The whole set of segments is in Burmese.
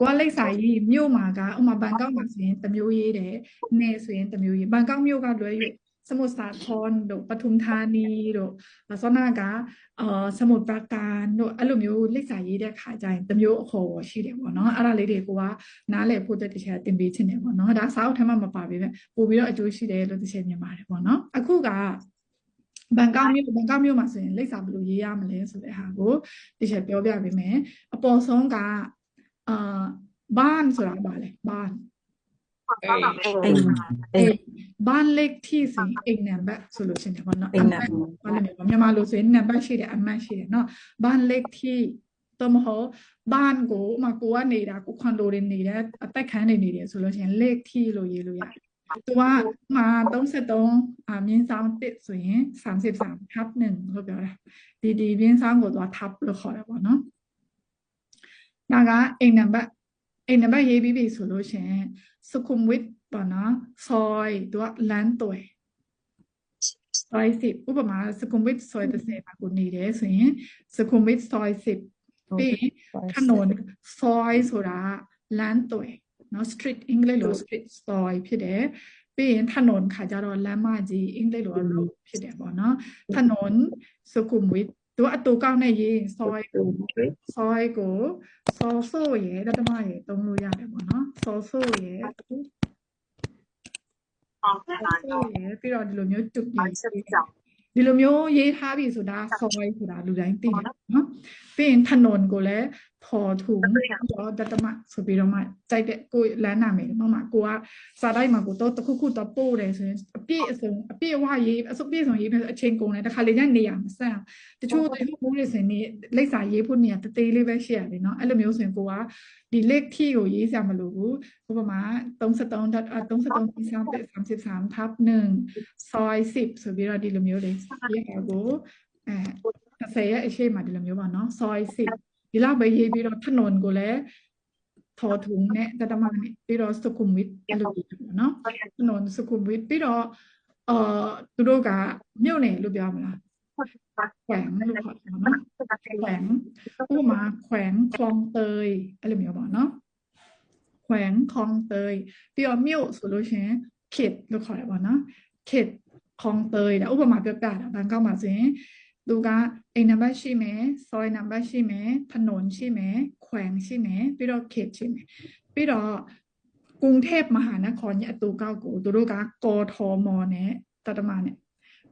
ကိုကလိပ်စာရေးမြို့မှာကဥမာဘန်ကောက်မှာဆိုရင်တမျိုးရေးတယ်နေဆိုရင်တမျိုးရေးဘန်ကောက်မြို့ကလွဲ၍စမုတ်စာခွန်တို့ပထုမထာနီတို့ဆောနာကအာစမုတ်ပကန်တို့အဲ့လိုမျိုးလိပ်စာရေးတဲ့ခါကျရင်တမျိုးအခေါ်ရှိတယ်ပေါ့နော်အဲ့ဒါလေးတွေကိုကနားလည်ဖို့တက်တချာတင်ပေးချင်တယ်ပေါ့နော်ဒါစာအုပ်ထဲမှာမပါပေမဲ့ပို့ပြီးတော့အကျိုးရှိတယ်လို့တစ်ချက်မြင်ပါတယ်ပေါ့နော်အခုကဘန်ကောက်မြို့ဘန်ကောက်မြို့မှာဆိုရင်လိပ်စာဘယ်လိုရေးရမလဲဆိုတဲ့ဟာကိုတချို့ပြောပြပေးမယ်အပေါ်ဆုံးက အာบ้านဆိုတာပါလေบ้าน အိမ် အိမ် အိမ်บ้านเลขที่ဆိုရင်အိမ်နံပါတ်ဆိုလို့ရှိရင်ပေါ့နော် အိမ်နံပါတ် ဘာလဲမျိုးမြန်မာလိုဆိုရင်နံပါတ်ရှိတယ်အမှတ်ရှိတယ်เนาะบ้านเลขที่တော့မဟုတ်บ้านကိုဥမာကိုကနေတာကိုခွန်တိုတွေနေတယ်အသက်ခံနေနေတယ်ဆိုလို့ရှိရင်เลขที่လို့ရေးလို့ရတယ်သူကဥမာ33အာမြင်းဆောင်1ဆိုရင်33ทับ1လို့ပြောတာဒီဒီမြင်းဆောင်ကိုသူက ทับ လို့ခေါ်တယ်ပေါ့နော် ဒါကအိမ်နံပါတ်အိမ်နံပါတ်ရေးပြီးပြီဆိုလို့ရှိရင်สุขุมวิทပေါ့နော်ซอยသူကလမ်းသွယ်ซอย10ဥပမာสุขุมวิทซอย30မှာကိုနေတယ်ဆိုရင်สุขุมวิทซอย10ပြီးရင်ถนนซอยဆိုတာလမ်းသွယ်နော် street အင်္ဂလိပ်လို street ซอยဖြစ်တယ်ပြီးရင်ถนนခါကြတော့လမ်းမကြီးအင်္ဂလိပ်လို road ဖြစ်တယ်ပေါ့နော်ถนนสุขุมวิท သူကအတူကောက်နဲ့ရေး soy ကို soy ကို soso ရဲ့တတမရဲ့သုံးလို့ရတယ်ပေါ့နော် soso ရဲ့ဟုတ်ကဲ့ပါတော့ပြီးတော့ဒီလိုမျိုးတူပြီးဒီလိုမျိုးရေးထားပြီဆိုတာ soy ဆိုတာလူတိုင်းသိတယ်နော်ပြီးရင်ထနွန်ကိုလည်းဖော်ထုတ်တော့တတမဆိုပြီးတော့မှကြိုက်တဲ့ကိုလမ်းနာမယ်မမကိုကစာတိုက်မှာကိုတော့တခုခုတော့ပို့တယ်ဆိုရင်အပြည့်အစုံအပြည့်အဝရေးအစုံပြည့်စုံရေးနေအချိန်ကုန်တယ်တခါလေကျနေရမဆန့်တချို့တချို့မိုးရစင်နေလိပ်စာရေးဖို့နေရတသေးလေးပဲရှိရတယ်နော်အဲ့လိုမျိုးဆိုရင်ကိုကဒီလက်ထီကိုရေးစရာမလိုဘူးဥပမာ33.33 33.33 tab 1 soy sip ဆိုပြီးတော့ဒီလိုမျိုးလေးရေးတာကိုအဲ30ရဲ့အရှိမဒီလိုမျိုးပါနော် soy sip ဒီလောက်ပဲရေးပြီးတော့ถนนကိုလည်းထော်ထုံနဲ့တတမနဲ့ပြီးတော့စုခုမဝစ်အဲ့လိုရေးပေါ့နော်ถนนစုခုမဝစ်ပြီးတော့အာသူတို့ကမြို့နယ်လို့ပြောမလားแขวงလို့ခေါ်တယ်နော်แขวงဥပမာแขวงคลองเตยအဲ့လိုမျိုးပေါ့နော်แขวงคลองเตยပြီးတော့မြို့ဆိုလို့ရှိရင်เขตလို့ခေါ်တယ်ပေါ့နော်เขตคลองเตยဒါဥပမာပြောပြတာဘန်ကောက်မှာဆိုရင် သူကအိမ်နံပါတ်ရှိမယ်ซอยနံပါတ်ရှိမယ်ถนนရှိမယ်แขวงရှိမယ်ပြီးတော့เขตရှိမယ်ပြီးတော့กรุงเทพมหานครရဲ့အတူကောက်ကိုသူတို့ကกทมနဲ့တတမနဲ့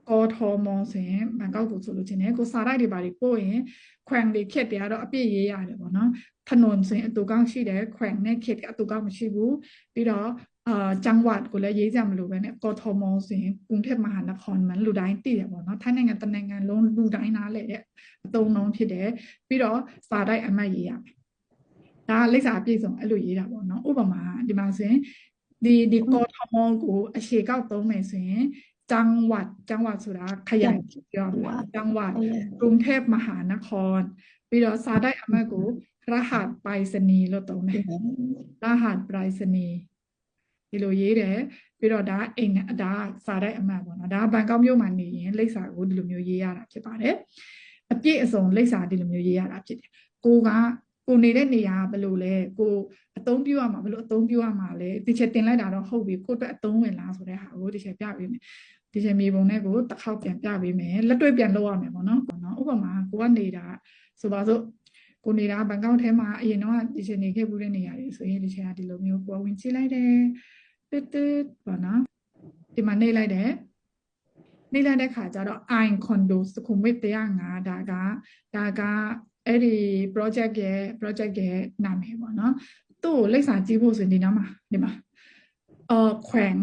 กทมဆိုရင်ဘန်ကောက်ကိုဆိုလို့ချင်းတယ်ကိုစာရိုက်တွေပါတွေပို့ရင်แขวงတွေเขตတွေကတော့အပြည့်ရေးရတယ်ပေါ့နော်ถนนဆိုရင်အတူကောက်ရှိတယ်แขวงနဲ့เขตကအတူကောက်မရှိဘူးပြီးတော့အာ จังหวัดကိုလည်းရေးကြမလို့ပဲねกทมဆိုရင်กรุงเทพมหานครมันလူတိုင်းသိတယ်ပေါ့နော်ထိုင်းနိုင်ငံတနိုင်ငံလုံးလူတိုင်းနားလဲတဲ့အသုံးနှုန်းဖြစ်တယ်ပြီးတော့စာတိုက်အမှတ်ရေးရမယ်ဒါလိပ်စာအပြည့်စုံအဲ့လိုရေးတာပေါ့နော်ဥပမာဒီမှာဆိုရင်ဒီဒီกทมကိုအရှေကောက်သုံးမယ်ဆိုရင်จังหวัดจังหวัดဆိုတာခရိုင်ပြောမှာจังหวัดกรุงเทพมหานคร ပြီးတော့စာတိုက်အမှတ်ကိုရหัสไปรษณีย์လို့သုံးတယ်ရหัสไปรษณีย์ ဒီလိုရေးတယ်ပြီးတော့ဒါအိမ်နဲ့ဒါစာတိုက်အမှတ်ပေါ့နော်ဒါဘန်ကောက်မြို့မှာနေရင်လိပ်စာကိုဒီလိုမျိုးရေးရတာဖြစ်ပါတယ်အပြည့်အစုံလိပ်စာဒီလိုမျိုးရေးရတာဖြစ်တယ်ကိုကကိုနေတဲ့နေရာဘယ်လိုလဲကိုအသုံးပြုရမှာဘယ်လိုအသုံးပြုရမှာလဲဒီချက်တင်လိုက်တာတော့ဟုတ်ပြီကိုအတွက်အသုံးဝင်လားဆိုတဲ့ဟာကိုဒီချက်ပြပေးမယ်ဒီချက်မြေပုံနဲ့ကိုတစ်ခေါက်ပြန်ပြပေးမယ်လက်တွေ့ပြန်လုပ်ရမယ်ပေါ့နော်ပေါ့နော်ဥပမာကိုကနေတာဆိုပါစို့ ကိုနေတာဘန်ကောက်ထဲမှာအရင်တော့ဒီချိန်နေခဲ့ဘူးတဲ့နေရာတွေဆိုရင်ဒီချိန်ကဒီလိုမျိုးပေါ်ဝင်ကြည့်လိုက်တယ်တစ်တစ်ပေါ့နော်ဒီမှာနေလိုက်တယ်နေလိုက်တဲ့ခါကျတော့ i condo စခုမိတ်105ဒါကဒါကအဲ့ဒီ project ရဲ့ project ရဲ့နာမည်ပေါ့နော်သူ့ကိုလိပ်စာကြည့်ဖို့ဆိုရင်ဒီနောက်မှာဒီမှာအော်ခွန်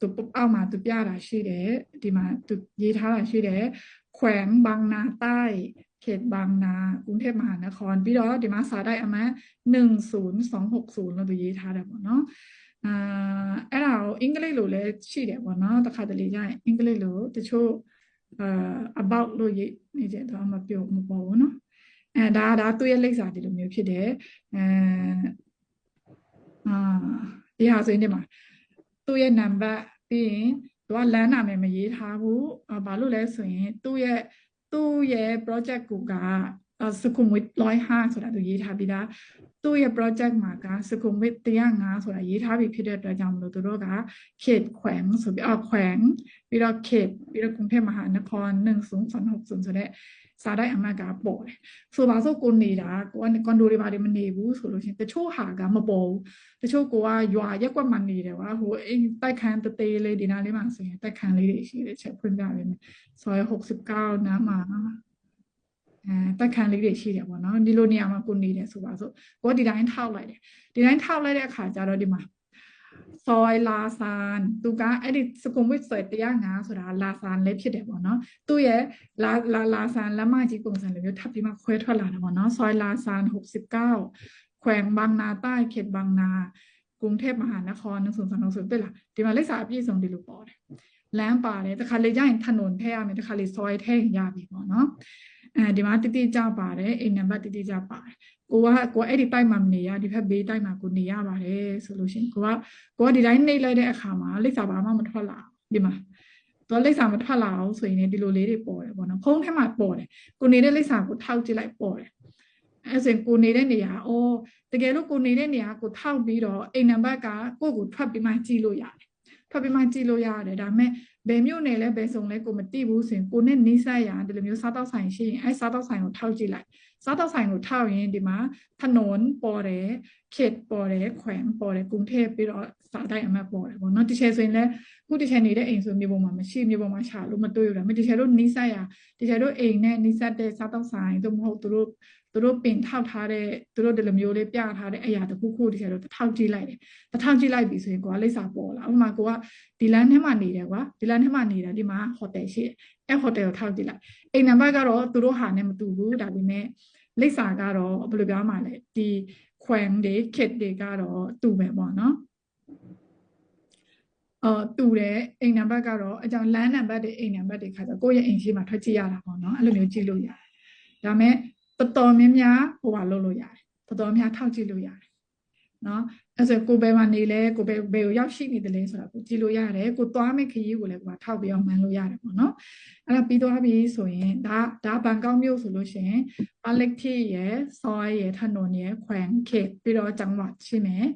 သူအောက်မှာသူပြတာရှိတယ်ဒီမှာသူရေးထားတာရှိတယ်ခွန်ဘန်နာတိုင်း เขตบางนากรุงเทพมหานครပြီးတော့ဒီမှာစာတိုက်အမှတ်10260လို့သူရေးထားတယ်ပေါ့နော်အာအဲ့ဒါကိုအင်္ဂလိပ်လိုလည်းရှိတယ်ပေါ့နော်တစ်ခါတလေကျရင်အင်္ဂလိပ်လိုတချို့အာ about လို့ရေးနေကြတော့မပြောမပေါ်ဘူးနော်အဲဒါဒါသူ့ရဲ့လိပ်စာဒီလိုမျိုးဖြစ်တယ်အဲအာဒီဟာဆိုရင်ဒီမှာသူ့ရဲ့နံပါတ်ပြီးရင်သူကလမ်းနာမည်မရေးထားဘူးဘာလို့လဲဆိုရင်သူ့ရဲ့ သူ့ရဲ့ project ကူက สุขุมวิทร้อยห้าสุดาตุยีทาบิดาตู้ยาโปรเจกต์มากะสุขุมวิทเตียงงาสุดายีทาบิพิเดระยำโลตุโรกะเขตแขวงสุดอ่าแขวงวิราเขตวิรากรุงเทพมหานครหนึ่งศูนย์สองหกศูนย์สุดเดซาได้อามากาโปดสุบาสุกุลนีดาก่อนกอนดูริบาเดมันเนบูสุโลชินแต่โชหากามาโปแต่โชกูว่ายัวยักว่ามันนีเดว่าโหเองใต้แคนตะเตเลยดีนาเลมาสุยใต้แคนเลยดีชีเลยเชพื้นดาวเลยซอยหกสิบเก้านะมา တိုက်ခန်းလေးတွေရှိတယ်ပေါ့နော်ဒီလိုနေရာမှာကိုနေတယ်ဆိုပါစို့ကိုကဒီတိုင်းထောက်လိုက်တယ်ဒီတိုင်းထောက်လိုက်တဲ့အခါကျတော့ဒီမှာซอยลาซานသူကအဲ့ဒီစကုံဝစ်ဆွဲ105ဆိုတာလာဆန်လည်းဖြစ်တယ်ပေါ့နော်သူ့ရဲ့လာလာလာဆန်လက်မကြီးပုံစံလိုမျိုးထပ်ပြီးမှခွဲထွက်လာတာပေါ့နော်ซอยลาซาน69แขวงบางนาใต้เขตบางนากรุงเทพมหานคร1030တွေ့လားဒီမှာလိပ်စာအပြည့်စုံဒီလိုပေါ်တယ်လမ်းပါတယ်တခါလေကျရင်ถนนထဲရမယ်တခါလေซอยထဲရပြီပေါ့နော် အဲဒီမှာတိတိကျပါတယ်အိမ်နံပါတ်တိတိကျပါတယ်ကိုကကိုအဲ့ဒီတိုက်မှာမနေရဒီဘက်ဘေးတိုက်မှာကိုနေရပါတယ်ဆိုလို့ရှိရင်ကိုကကိုကဒီတိုင်းနှိပ်လိုက်တဲ့အခါမှာလိပ်စာဘာမှမထွက်လာဘူးဒီမှာတော့လိပ်စာမထွက်လာအောင်ဆိုရင်ဒီလိုလေးတွေပေါ်တယ်ပေါ့နော်ဖုန်းထဲမှာပေါ်တယ်ကိုနေတဲ့လိပ်စာကိုထောက်ကြည့်လိုက်ပေါ်တယ်အဲဆိုရင်ကိုနေတဲ့နေရာအော်တကယ်လို့ကိုနေတဲ့နေရာကိုထောက်ပြီးတော့အိမ်နံပါတ်ကကိုယ့်ကိုထွက်ပြီးမှကြည့်လို့ရတယ်ထွက်ပြီးမှကြည့်လို့ရတယ်ဒါပေမဲ့ဘယ်မြို့နယ်လဲဘယ်စုံလဲကိုမသိဘူးဆိုရင်ကိုနဲ့နေဆက်ရဒီလိုမျိုးစားတောက်ဆိုင်ရှိရင်အဲစားတောက်ဆိုင်ကိုထောက်ကြည့်လိုက်စားတောက်ဆိုင်ကိုထောက်ရင်ဒီမှာထနွန်ပေါ်တယ်ခစ်ပေါ်တယ်ခွမ်ပေါ်တယ်ကုန်ထည့်ပြီးတော့စားတိုင်းအမှတ်ပေါ်တယ်ပေါ့နော်တချေဆိုရင်လည်းခုတချေနေတဲ့အိမ်ဆိုမျိုးပုံမှာမရှိမျိုးပုံမှာရှာလို့မတွေ့ရဘူးဒါပေမဲ့တချေတို့နေဆက်ရတချေတို့အိမ်နဲ့နေဆက်တဲ့စားတောက်ဆိုင်သို့မဟုတ်သူတို့ သူတို့ပင်ထောက်ထားတဲ့သူတို့ဒီလိုမျိုးလေးပြထားတဲ့အရာတခုခုတချဲတို့ထောက်ကြည့်လိုက်တယ်ထောက်ကြည့်လိုက်ပြီဆိုရင်ကိုကလိပ်စာပေါ်လာဥပမာကိုကဒီလမ်းထဲမှာနေတယ်ကွာဒီလမ်းထဲမှာနေတာဒီမှာဟိုတယ်ရှိတယ်အဲဟိုတယ်ကိုထောက်ကြည့်လိုက်အိမ်နံပါတ်ကတော့သူတို့ဟာနဲ့မတူဘူးဒါပေမဲ့လိပ်စာကတော့ဘယ်လိုပြောမှလဲဒီခွမ်တွေခစ်တွေကတော့တူပဲပေါ့နော်အော်တူတယ်အိမ်နံပါတ်ကတော့အကြောင်းလမ်းနံပါတ်တွေအိမ်နံပါတ်တွေခါကျကိုယ့်ရဲ့အိမ်ရှိမှထွက်ကြည့်ရတာပေါ့နော်အဲ့လိုမျိုးကြည့်လို့ရတယ်ဒါပေမဲ့ တော်တော်များများဟိုပါလုပ်လို့ရတယ်တော်တော်များထောက်ကြည့်လို့ရတယ်နော်အဲဆိုကိုဘယ်မှာနေလဲကိုဘယ်ဘယ်ကိုရောက်ရှိနေတယ်လဲဆိုတာကိုကြည့်လို့ရတယ်ကိုသွားမယ့်ခရီးကိုလည်းကိုထောက်ပြီးအောင်မှန်လို့ရတယ်ပေါ့နော်အဲ့ဒါပြီးသွားပြီဆိုရင်ဒါဒါဘန်ကောက်မြို့ဆိုလို့ရှိရင်ပါလက်ထီရယ်ဆောရယ်ထနွန်ရယ်ခွမ်ခေပြီးတော့ကျောင်းဝချင်းမယ်